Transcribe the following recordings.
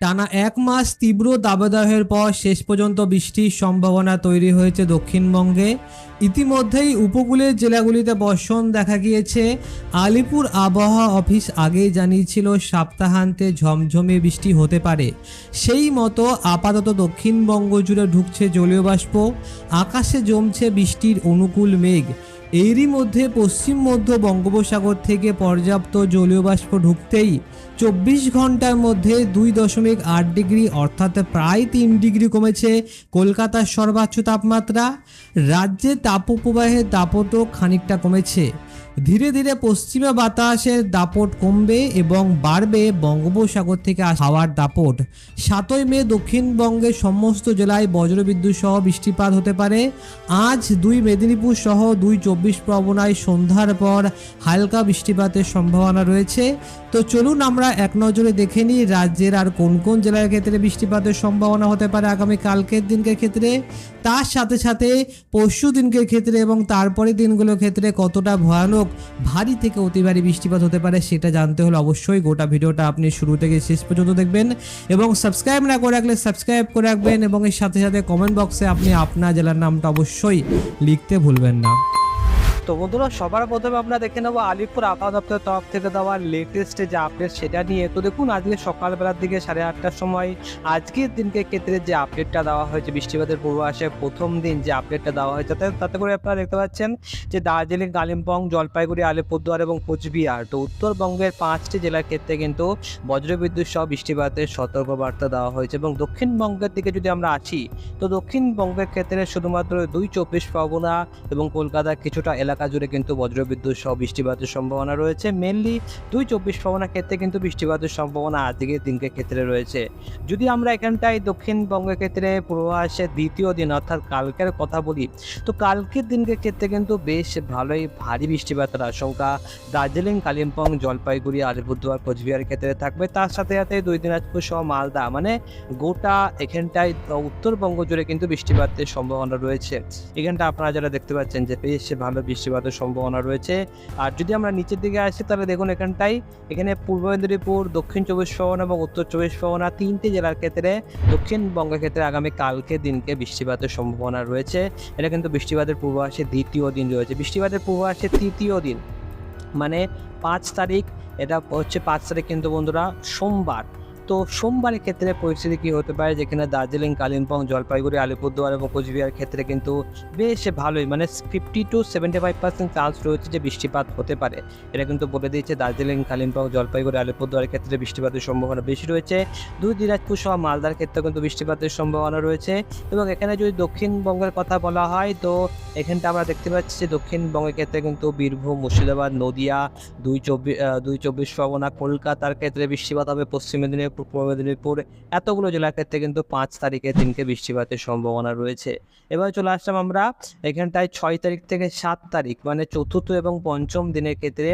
টানা এক মাস তীব্র দাবদাহের পর শেষ পর্যন্ত বৃষ্টির সম্ভাবনা তৈরি হয়েছে দক্ষিণবঙ্গে। ইতিমধ্যেই উপকূলের জেলাগুলিতে বর্ষণ দেখা গিয়েছে। আলিপুর আবহাওয়া অফিস আগেই জানিয়েছিল, সপ্তাহান্তে ঝমঝমে বৃষ্টি হতে পারে। সেই মতো আপাতত দক্ষিণবঙ্গ জুড়ে ঢুকছে জলীয় বাষ্প আকাশে জমছে বৃষ্টির অনুকূল মেঘ। এরই মধ্যে পশ্চিম মধ্য বঙ্গোপসাগর থেকে পর্যাপ্ত জলীয় বাষ্প ঢুকতেই চব্বিশ ঘণ্টার মধ্যে দুই দশমিক আট ডিগ্রি অর্থাৎ প্রায় তিন ডিগ্রি কমেছে কলকাতার সর্বোচ্চ তাপমাত্রা। রাজ্যে তাপপ্রবাহের দাপটও খানিকটা কমেছে। ধীরে ধীরে পশ্চিমা বাতাসের দাপট কমবে এবং বাড়বে বঙ্গোপসাগর থেকে হাওয়ার দাপট। সাতই মে দক্ষিণবঙ্গের সমস্ত জেলায় বজ্রবিদ্যুৎ সহ বৃষ্টিপাত হতে পারে। আজ দুই মেদিনীপুর সহ দুই চব্বিশ পরগনায় সন্ধ্যার পর হালকা বৃষ্টিপাতের সম্ভাবনা রয়েছে। তো চলুন আমরা এক নজরে দেখে নিই রাজ্যের আর কোন কোন জেলার ক্ষেত্রে বৃষ্টিপাতের সম্ভাবনা হতে পারে আগামী কালকের দিনকে ক্ষেত্রে? তার সাথে সাথে পরশু দিনকে ক্ষেত্রে এবং তারপরে দিনগুলোর ক্ষেত্রে কতটা ভয়ানক, ভারী থেকে অতি ভারী বৃষ্টিপাত হতে পারে সেটা জানতে হলে অবশ্যই গোটা ভিডিওটা আপনি শুরু থেকে শেষ পর্যন্ত দেখবেন এবং সাবস্ক্রাইব না করে রাখলে সাবস্ক্রাইব করে রাখবেন এবং এর সাথে সাথে কমেন্ট বক্সে আপনি আপনার জেলার নামটা অবশ্যই লিখতে ভুলবেন না। তো বন্ধুরা, সবার প্রথমে আমরা দেখে নেব আলিপুর আবহাওয়া দপ্তরের তরফ থেকে দেওয়া লেটেস্ট যে আপডেট সেটা নিয়ে। তো দেখুন, আজকে সকালবেলার দিকে সাড়ে আটটার সময় আজকের দিনকে ক্ষেত্রে যে আপডেটটা দেওয়া হয়েছে, বৃষ্টিপাতের পূর্বাভাসে প্রথম দিন যে আপডেটটা দেওয়া হয়েছে, তাতে তাতে করে আপনারা দেখতে পাচ্ছেন যে দার্জিলিং, কালিম্পং, জলপাইগুড়ি, আলিপুরদুয়ার এবং কোচবিহার তো উত্তরবঙ্গের পাঁচটি জেলার ক্ষেত্রে কিন্তু বজ্রবিদ্যুৎ সহ বৃষ্টিপাতের সতর্কবার্তা দেওয়া হয়েছে এবং দক্ষিণবঙ্গের দিকে যদি আমরা আছি তো দক্ষিণবঙ্গের ক্ষেত্রে শুধুমাত্র দুই চব্বিশ পরগনা এবং কলকাতার কিছুটা এলাকা জুড়ে কিন্তু বজ্রবিদ্যুৎ সহ বৃষ্টিপাতের সম্ভাবনা রয়েছে। মেনলি দুই চব্বিশ পরগনার ক্ষেত্রে কিন্তু বৃষ্টিপাতের সম্ভাবনা আজকের দিনকে ক্ষেত্রে রয়েছে। যদি আমরা এখানটায় দক্ষিণবঙ্গের ক্ষেত্রে পূর্বাভাসের দ্বিতীয় দিন অর্থাৎ কালকের কথা বলি, তো কালকের দিনকে ক্ষেত্রে কিন্তু বেশ ভালোই ভারী বৃষ্টিপাতের আশঙ্কা দার্জিলিং, কালিম্পং, জলপাইগুড়ি, আলিপুরদুয়ার, কোচবিহারের ক্ষেত্রে থাকবে। তার সাথে সাথে দুই দিনাজপুর সহ মালদা মানে গোটা এখানটায় উত্তরবঙ্গ জুড়ে কিন্তু বৃষ্টিপাতের সম্ভাবনা রয়েছে। এখানটা আপনারা যারা দেখতে পাচ্ছেন যে বেশ ভালো বৃষ্টিপাতের সম্ভাবনা রয়েছে। আর যদি আমরা নিচের দিকে আসি, তাহলে দেখুন এখানটায়, এখানে পূর্ব মেদিনীপুর, দক্ষিণ চব্বিশ পরগনা এবং উত্তর চব্বিশ পরগনা তিনটি জেলার ক্ষেত্রে দক্ষিণবঙ্গের ক্ষেত্রে আগামী কালকে দিনকে বৃষ্টিপাতের সম্ভাবনা রয়েছে। এটা কিন্তু বৃষ্টিপাতের পূর্বাভাসের দ্বিতীয় দিন রয়েছে। বৃষ্টিপাতের পূর্বাভাসের তৃতীয় দিন মানে পাঁচ তারিখ, এটা হচ্ছে পাঁচ তারিখ কিন্তু বন্ধুরা, সোমবার। তো সোমবারের ক্ষেত্রে পরিস্থিতি কী হতে পারে? যেখানে দার্জিলিং, কালিম্পং, জলপাইগুড়ি, আলিপুরদুয়ার এবং কোচবিহার ক্ষেত্রে কিন্তু বেশ ভালোই মানে fifty to seventy five percent chance রয়েছে যে বৃষ্টিপাত হতে পারে। এটা কিন্তু বলে দিয়েছে দার্জিলিং, কালিম্পং, জলপাইগুড়ি আলিপুরদুয়ারের ক্ষেত্রে বৃষ্টিপাতের সম্ভাবনা বেশি রয়েছে। দুই দিনাজপুর সহ মালদার ক্ষেত্রে কিন্তু বৃষ্টিপাতের সম্ভাবনা রয়েছে। এবং এখানে যদি দক্ষিণবঙ্গের কথা বলা হয়, তো এখানটা আমরা দেখতে পাচ্ছি যে দক্ষিণবঙ্গের ক্ষেত্রে কিন্তু বীরভূম, মুর্শিদাবাদ, নদিয়া, দুই চব্বিশ দুই চব্বিশ পরগনা, কলকাতার ক্ষেত্রে বৃষ্টিপাত হবে। পশ্চিম মেদিনীপুর পূর্ব মেদিনীপুর। এতগুলো জেলার ক্ষেত্রে কিন্তু পাঁচ তারিখের দিনকে বৃষ্টিপাতের সম্ভাবনা রয়েছে। এবার চলে আসলাম আমরা এখানটায় ছয় তারিখ থেকে সাত তারিখ মানে চতুর্থ এবং পঞ্চম দিনের ক্ষেত্রে।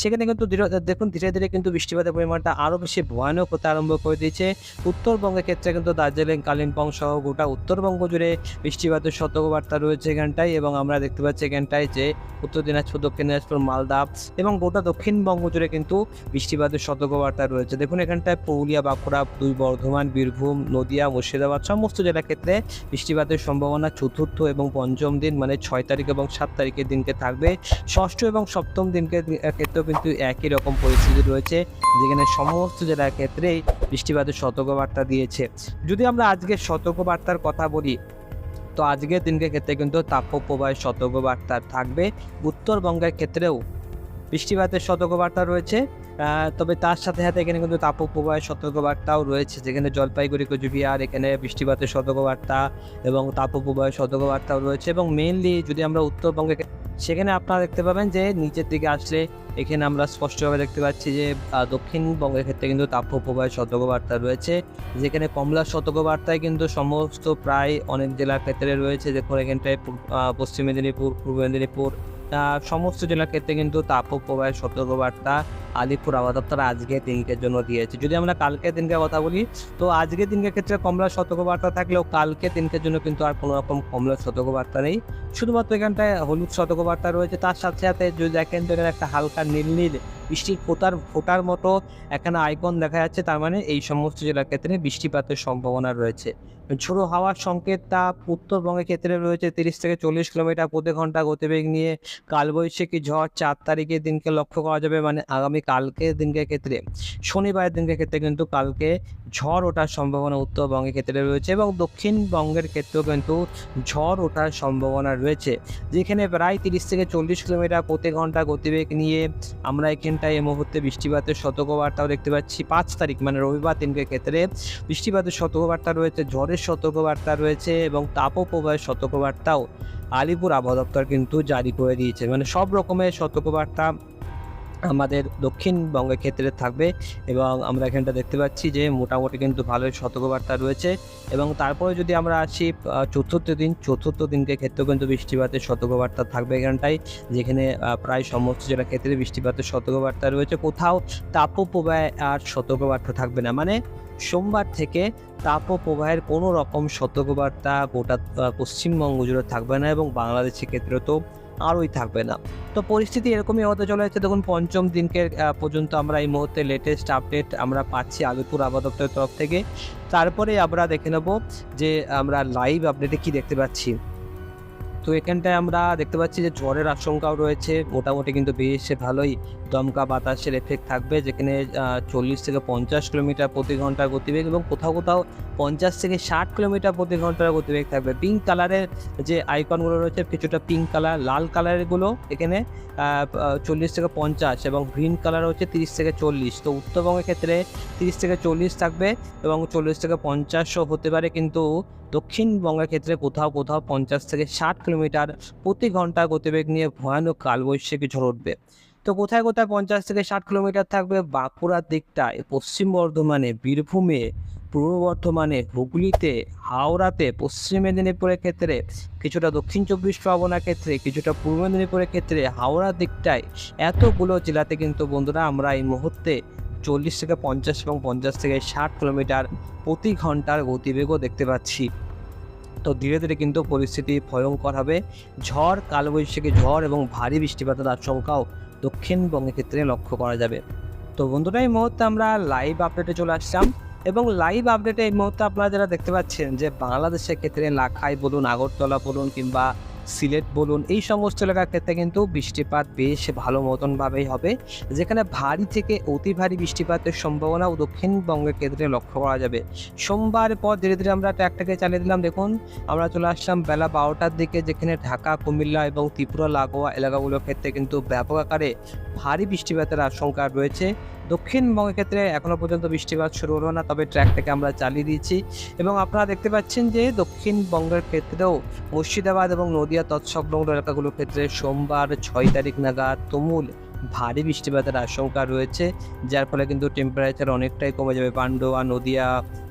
সেখানে কিন্তু দেখুন, ধীরে ধীরে কিন্তু বৃষ্টিপাতের পরিমাণটা আরও বেশি ভয়ানক হতে আরম্ভ করে দিয়েছে। উত্তরবঙ্গের ক্ষেত্রে কিন্তু দার্জিলিং, কালিম্পং সহ গোটা উত্তরবঙ্গ জুড়ে বৃষ্টিপাতের সতর্কবার্তা রয়েছে এখানটায় এবং আমরা দেখতে পাচ্ছি এখানটায় যে উত্তর দিনাজপুর, দক্ষিণ দিনাজপুর, মালদা এবং গোটা দক্ষিণবঙ্গ জুড়ে কিন্তু বৃষ্টিপাতের সতর্কবার্তা রয়েছে। দেখুন, এখানটায় পুরুলিয়া বাঁকুড়া, দুই বর্ধমান, বীরভূম, নদিয়া, মুর্শিদাবাদ সমস্ত জেলার ক্ষেত্রে বৃষ্টিপাতের সম্ভাবনা চতুর্থ এবং পঞ্চম দিন মানে ছয় তারিখ এবং সাত তারিখের দিনকে থাকবে। ষষ্ঠ এবং সপ্তম দিনকে ক্ষেত্রেও কিন্তু একই রকম পরিস্থিতি রয়েছে, যেখানে সমস্ত জেলার ক্ষেত্রেই বৃষ্টিপাতের সতর্কবার্তা দিয়েছে। যদি আমরা আজকের সতর্কবার্তার কথা বলি, তো আজকের দিনকে ক্ষেত্রে কিন্তু তাপপ্রবাহের সতর্কবার্তা থাকবে। উত্তরবঙ্গের ক্ষেত্রেও বৃষ্টিপাতের সতর্কবার্তা রয়েছে। তবে তার সাথে সাথে এখানে কিন্তু তাপপ্রবাহের সতর্কবার্তাও রয়েছে, যেখানে জলপাইগুড়ি, কোচবিহার, এখানে বৃষ্টিপাতের সতর্কবার্তা এবং তাপপ্রবাহের সতর্কবার্তাও রয়েছে এবং মেনলি যদি আমরা উত্তরবঙ্গে সেখানে আপনারা দেখতে পাবেন যে নিচের দিকে আসলে এখানে আমরা স্পষ্টভাবে দেখতে পাচ্ছি যে দক্ষিণবঙ্গের ক্ষেত্রে কিন্তু তাপপ্রবাহের সতর্কবার্তা রয়েছে, যেখানে কমলার সতর্কবার্তায় কিন্তু সমস্ত প্রায় অনেক জেলার ক্ষেত্রে রয়েছে দেখুন এখানটায় পশ্চিম মেদিনীপুর, পূর্ব মেদিনীপুর সমস্ত জেলার ক্ষেত্রে কিন্তু তাপপ্রবাহের সতর্কবার্তা আলিপুর আবহাওয়া দপ্তর আজকে দিনকের জন্য দিয়েছে। যদি আমরা কালকে দিনকে কথা বলি, তো আজকের দিনকের ক্ষেত্রে কমলার সতর্কবার্তা থাকলেও কালকে দিনকের জন্য কিন্তু আর কোনো রকম কমলার সতর্কবার্তা নেই। শুধুমাত্র এখানটায় হলুদ সতর্কবার্তা রয়েছে। তার সাথে সাথে যদি দেখেন তো এখানে একটা হালকা নীল নীল বৃষ্টির ফোটার ফোটার মতো এখানে আইকন দেখা যাচ্ছে। তার মানে এই সমস্ত জেলার ক্ষেত্রে বৃষ্টিপাতের সম্ভাবনা রয়েছে। ঝোড়ো হাওয়ার সংকেত তা উত্তরবঙ্গের ক্ষেত্রে রয়েছে। তিরিশ থেকে চল্লিশ কিলোমিটার প্রতি ঘণ্টা গতিবেগ নিয়ে কালবৈশাখী ঝড় চার তারিখের দিনকে লক্ষ্য করা যাবে মানে আগামী কালকের দিনকে ক্ষেত্রে। শনিবারের দিনকে ক্ষেত্রে কিন্তু কালকে ঝড় ওঠার সম্ভাবনা উত্তরবঙ্গের ক্ষেত্রে রয়েছে এবং দক্ষিণবঙ্গের ক্ষেত্রেও কিন্তু ঝড় ওঠার সম্ভাবনা রয়েছে। যেখানে প্রায় তিরিশ থেকে চল্লিশ কিলোমিটার প্রতি ঘণ্টা গতিবেগ নিয়ে আমরা এখানটায় এই মুহূর্তে বৃষ্টিপাতের সতর্কবার্তাও দেখতে পাচ্ছি। পাঁচ তারিখ মানে রবিবার দিনকে ক্ষেত্রে বৃষ্টিপাতের সতর্কবার্তা রয়েছে। ঝড়ের সতর্কবার্তা রয়েছে এবং তাপপ্রবাহের সতর্কবার্তাও আলিপুর আবহাওয়া দপ্তর কিন্তু জারি করে দিয়েছে। মানে সব রকমের সতর্কবার্তা আমাদের দক্ষিণবঙ্গের ক্ষেত্রে থাকবে এবং আমরা এখানটা দেখতে পাচ্ছি যে মোটামুটি কিন্তু ভালোই সতর্কবার্তা রয়েছে এবং তারপরে যদি আমরা আসি চতুর্থ দিন, চতুর্থ দিনকে ক্ষেত্রেও কিন্তু বৃষ্টিপাতের সতর্কবার্তা থাকবে এখানটায়, যেখানে প্রায় সমস্ত জেলার ক্ষেত্রে বৃষ্টিপাতের সতর্কবার্তা রয়েছে। কোথাও তাপপ্রবাহে আর সতর্কবার্তা থাকবে না। মানে সোমবার থেকে তাপপ্রবাহের কোনো রকম সতর্কবার্তা গোটা পশ্চিমবঙ্গ জুড়ে থাকবে না এবং বাংলাদেশের ক্ষেত্রে তো আরোই থাকবে না। তো পরিস্থিতি এরকমই হতে চলেছে। দেখুন, পঞ্চম দিনকে পর্যন্ত আমরা এই মুহূর্তে লেটেস্ট আপডেট আমরা পাচ্ছি আলিপুর দপ্তরের তরফ থেকে। তারপরে আমরা দেখে নেব যে আমরা লাইভ আপডেটে কি দেখতে পাচ্ছি। তো এখানটায় আমরা দেখতে পাচ্ছি যে ঝড়ের আশঙ্কাও রয়েছে। মোটামুটি কিন্তু বেশ ভালোই দমকা বাতাসের এফেক্ট থাকবে, যেখানে চল্লিশ থেকে পঞ্চাশ কিলোমিটার প্রতি ঘণ্টার গতিবেগ এবং কোথাও কোথাও পঞ্চাশ থেকে ষাট কিলোমিটার প্রতি ঘণ্টার গতিবেগ থাকবে। পিঙ্ক কালারের যে আইকনগুলো রয়েছে, কিছুটা পিঙ্ক কালার লাল কালারগুলো এখানে চল্লিশ থেকে পঞ্চাশ এবং গ্রিন কালার হচ্ছে তিরিশ থেকে চল্লিশ। তো উত্তরবঙ্গের ক্ষেত্রে তিরিশ থেকে চল্লিশ থাকবে এবং চল্লিশ থেকে পঞ্চাশও হতে পারে কিন্তু দক্ষিণবঙ্গের ক্ষেত্রে কোথাও কোথাও পঞ্চাশ থেকে ষাট কিলোমিটার প্রতি ঘণ্টা গতিবেগ নিয়ে ভয়ানক কালবৈশাখী ঝড় উঠবে। তো কোথায় কোথায় পঞ্চাশ থেকে ষাট কিলোমিটার থাকবে? বাঁকুড়ার দিকটায় পশ্চিম বর্ধমানে, বীরভূমে, পূর্ব বর্ধমানে, হুগলিতে, হাওড়াতে, পশ্চিম মেদিনীপুরের ক্ষেত্রে কিছুটা দক্ষিণ চব্বিশ পরগনার ক্ষেত্রে, কিছুটা পূর্ব মেদিনীপুরের ক্ষেত্রে হাওড়ার দিকটায় এতগুলো জেলাতে কিন্তু বন্ধুরা আমরা এই মুহূর্তে চল্লিশ থেকে পঞ্চাশ এবং পঞ্চাশ থেকে ষাট কিলোমিটার প্রতি ঘণ্টার গতিবেগও দেখতে পাচ্ছি। তো ধীরে ধীরে কিন্তু পরিস্থিতি ভয়ঙ্কর হবে। ঝড়, কালবৈশাখী ঝড় এবং ভারী বৃষ্টিপাতের আশঙ্কাও দক্ষিণবঙ্গের ক্ষেত্রে লক্ষ্য করা যাবে। তো বন্ধুরা, এই মুহূর্তে আমরা লাইভ আপডেটে চলে আসলাম এবং লাইভ আপডেটে এই মুহূর্তে আপনারা যারা দেখতে পাচ্ছেন যে বাংলাদেশের ক্ষেত্রে লাখাই বলুন, আগরতলা বলুন কিংবা সিলেট বলুন, এই সমস্ত এলাকার ক্ষেত্রে কিন্তু বৃষ্টিপাত বেশ ভালো মতনভাবেই হবে, যেখানে ভারী থেকে অতি ভারী বৃষ্টিপাতের সম্ভাবনাও দক্ষিণবঙ্গের ক্ষেত্রে লক্ষ্য করা যাবে। সোমবার পর ধীরে ধীরে আমরা ট্র্যাকটাকে চালিয়ে দিলাম, দেখুন, আমরা চলে আসলাম বেলা বারোটার দিকে, যেখানে ঢাকা, কুমিল্লা এবং ত্রিপুরা, লাগোয়া এলাকাগুলোর ক্ষেত্রে কিন্তু ব্যাপক আকারে ভারী বৃষ্টিপাতের আশঙ্কা রয়েছে। দক্ষিণবঙ্গের ক্ষেত্রে এখনও পর্যন্ত বৃষ্টিপাত শুরু হলো না, তবে ট্র্যাকটাকে আমরা চালিয়ে দিয়েছি। এবং আপনারা দেখতে পাচ্ছেন যে দক্ষিণবঙ্গের ক্ষেত্রেও মুর্শিদাবাদ এবং নদিয়া তৎসংলগ্ন এলাকাগুলোর ক্ষেত্রে সোমবার ছয় তারিখ নাগাদ তুমুল ভারী বৃষ্টিপাতের আশঙ্কা রয়েছে, যার ফলে কিন্তু টেম্পারেচার অনেকটাই কমে যাবে। পান্ডুয়া নদিয়া,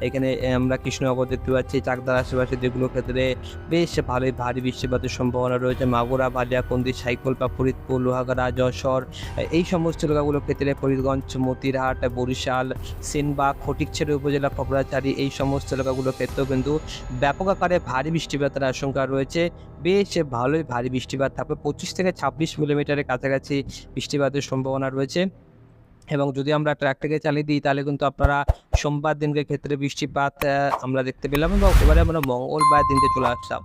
এখানে আমরা কৃষ্ণনগর দেখতে পাচ্ছি, চাকদার আশেপাশে যেগুলো ক্ষেত্রে বেশ ভালোই ভারী বৃষ্টিপাতের সম্ভাবনা রয়েছে। মাগুরা বালিয়াকন্দি সাইকলপা ফরিদপুর, লোহাগাড়া, যশোর, এই সমস্ত এলাকাগুলোর ক্ষেত্রে ফরিদগঞ্জ, মতিরহাট, বরিশাল সেনবাগ ফটিকছেড়ি উপজেলা ফকরাচারি এই সমস্ত এলাকাগুলোর ক্ষেত্রেও কিন্তু ব্যাপক আকারে ভারী বৃষ্টিপাতের আশঙ্কা রয়েছে। বেশ ভালোই ভারী বৃষ্টিপাত থাকবে পঁচিশ থেকে ছাব্বিশ মিলিমিটারের কাছাকাছি বৃষ্টিপাতের সম্ভাবনা রয়েছে। এবং যদি আমরা ট্র্যাকটাকে চালিয়ে দিই, তাহলে কিন্তু আপনারা সোমবার দিনকে ক্ষেত্রে বৃষ্টিপাত আমরা দেখতে পেলাম এবং এবারে আমরা মঙ্গলবার দিনকে চলে আসলাম।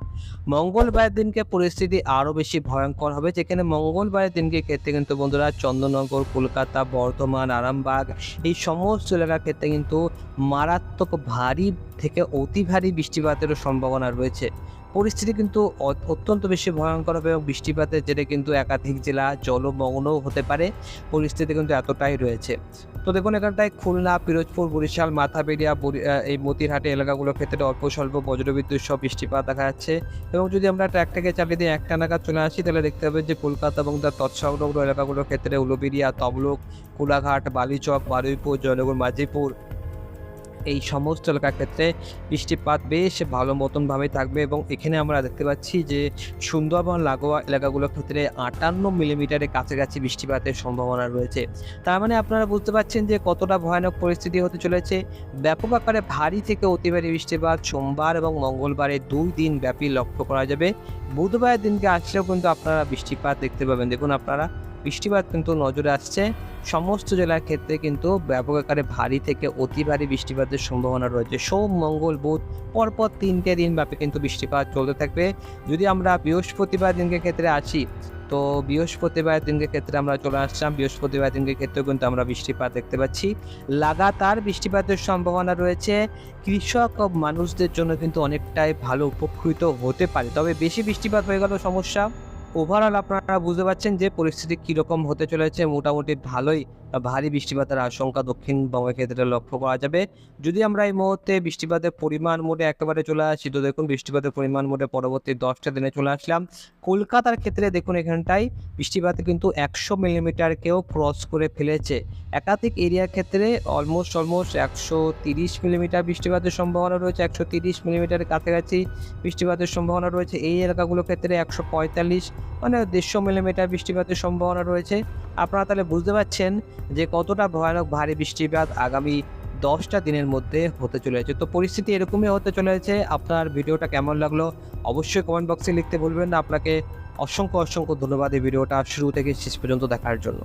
মঙ্গলবার দিনকে পরিস্থিতি আরও বেশি ভয়ঙ্কর হবে, যেখানে মঙ্গলবারের দিনকে ক্ষেত্রে কিন্তু বন্ধুরা চন্দননগর, কলকাতা, বর্ধমান, আরামবাগ, এই সমস্ত এলাকার ক্ষেত্রে কিন্তু মারাত্মক ভারী থেকে অতি ভারী বৃষ্টিপাতেরও সম্ভাবনা রয়েছে। পরিস্থিতি কিন্তু অত্যন্ত বেশি ভয়ঙ্কর হবে এবং বৃষ্টিপাতের জেরে কিন্তু একাধিক জেলা জলমগ্নও হতে পারে। পরিস্থিতি কিন্তু এতটাই রয়েছে। তো দেখুন, এখানটায় খুলনা, পিরোজপুর, বরিশাল, মাথাবেড়িয়া এই মতিরহাটে এলাকাগুলোর ক্ষেত্রে অল্প স্বল্প বজ্রবিদ্যুৎ সহ বৃষ্টিপাত দেখা যাচ্ছে এবং যদি আমরা ট্র্যাকটাকে চালিয়ে দিয়ে একটা নাগাদ চলে আসি, তাহলে দেখতে হবে যে কলকাতা এবং তার তৎসংলগ্ন এলাকাগুলোর ক্ষেত্রে উলুবেরিয়া তবলক কোলাঘাট, বালিচক, বারুইপুর, জয়নগর, মাঝিপুর এই সমস্ত এলাকার ক্ষেত্রে বৃষ্টিপাত বেশ ভালো মতনভাবে থাকবে এবং এখানে আমরা দেখতে পাচ্ছি যে সুন্দরবন লাগোয়া এলাকাগুলোর ক্ষেত্রে আটান্ন মিলিমিটারের কাছাকাছি বৃষ্টিপাতের সম্ভাবনা রয়েছে। তার মানে আপনারা বুঝতে পারছেন যে কতটা ভয়ানক পরিস্থিতি হতে চলেছে। ব্যাপক আকারে ভারী থেকে অতি ভারী বৃষ্টিপাত সোমবার এবং মঙ্গলবারে দুই দিন ব্যাপী লক্ষ্য করা যাবে। বুধবারের দিনকে আসলেও কিন্তু আপনারা বৃষ্টিপাত দেখতে পাবেন। দেখুন আপনারা বৃষ্টিপাত কিন্তু নজরে আসছে। সমস্ত জেলার ক্ষেত্রে কিন্তু ব্যাপক আকারে ভারী থেকে অতি ভারী বৃষ্টিপাতের সম্ভাবনা রয়েছে। সোম, মঙ্গল, বুধ পরপর তিনটে দিন ব্যাপী কিন্তু বৃষ্টিপাত চলতে থাকবে। যদি আমরা বৃহস্পতিবার দিনকে ক্ষেত্রে আসি, তো বৃহস্পতিবার দিনকে ক্ষেত্রে আমরা চলে আসলাম। বৃহস্পতিবার দিনকে ক্ষেত্রে কিন্তু আমরা বৃষ্টিপাত দেখতে পাচ্ছি। লাগাতার বৃষ্টিপাতের সম্ভাবনা রয়েছে। কৃষক ও মানুষদের জন্য কিন্তু অনেকটাই ভালো, উপকৃত হতে পারে। তবে বেশি বৃষ্টিপাত হয়ে গেল সমস্যা। ওভারঅল আপনারা বুঝতে পারছেন যে পরিস্থিতি কীরকম হতে চলেছে মোটামুটি ভালোই। ভারী বৃষ্টিপাতের আশঙ্কা দক্ষিণবঙ্গের ক্ষেত্রে লক্ষ্য করা যাবে। যদি আমরা এই মুহূর্তে বৃষ্টিপাতের পরিমাণ মোটে একেবারে চলে আসি, তো দেখুন বৃষ্টিপাতের পরিমাণ মোটে পরবর্তী দশটা দিনে চলে আসলাম। কলকাতার ক্ষেত্রে দেখুন এখানটায় বৃষ্টিপাত কিন্তু একশো মিলিমিটারকেও ক্রস করে ফেলেছে। একাধিক এরিয়ার ক্ষেত্রে অলমোস্ট অলমোস্ট একশো তিরিশ মিলিমিটার বৃষ্টিপাতের সম্ভাবনা রয়েছে, একশো তিরিশ মিলিমিটারের কাছাকাছি বৃষ্টিপাতের সম্ভাবনা রয়েছে। এই এলাকাগুলোর ক্ষেত্রে একশো পঁয়তাল্লিশ মানে দেড়শো মিলিমিটার বৃষ্টিপাতের সম্ভাবনা রয়েছে। আপনারা তাহলে বুঝতে পারছেন যে কতটা ভয়ানক ভারী বৃষ্টিপাত আগামী দশটা দিনের মধ্যে হতে চলেছে। তো পরিস্থিতি এরকমই হতে চলেছে। আপনার ভিডিওটা কেমন লাগল অবশ্যই কমেন্ট বক্সে লিখতে বলবেন আপনাকে অসংখ্য অসংখ্য ধন্যবাদ এই ভিডিওটা শুরু থেকে শেষ পর্যন্ত দেখার জন্য।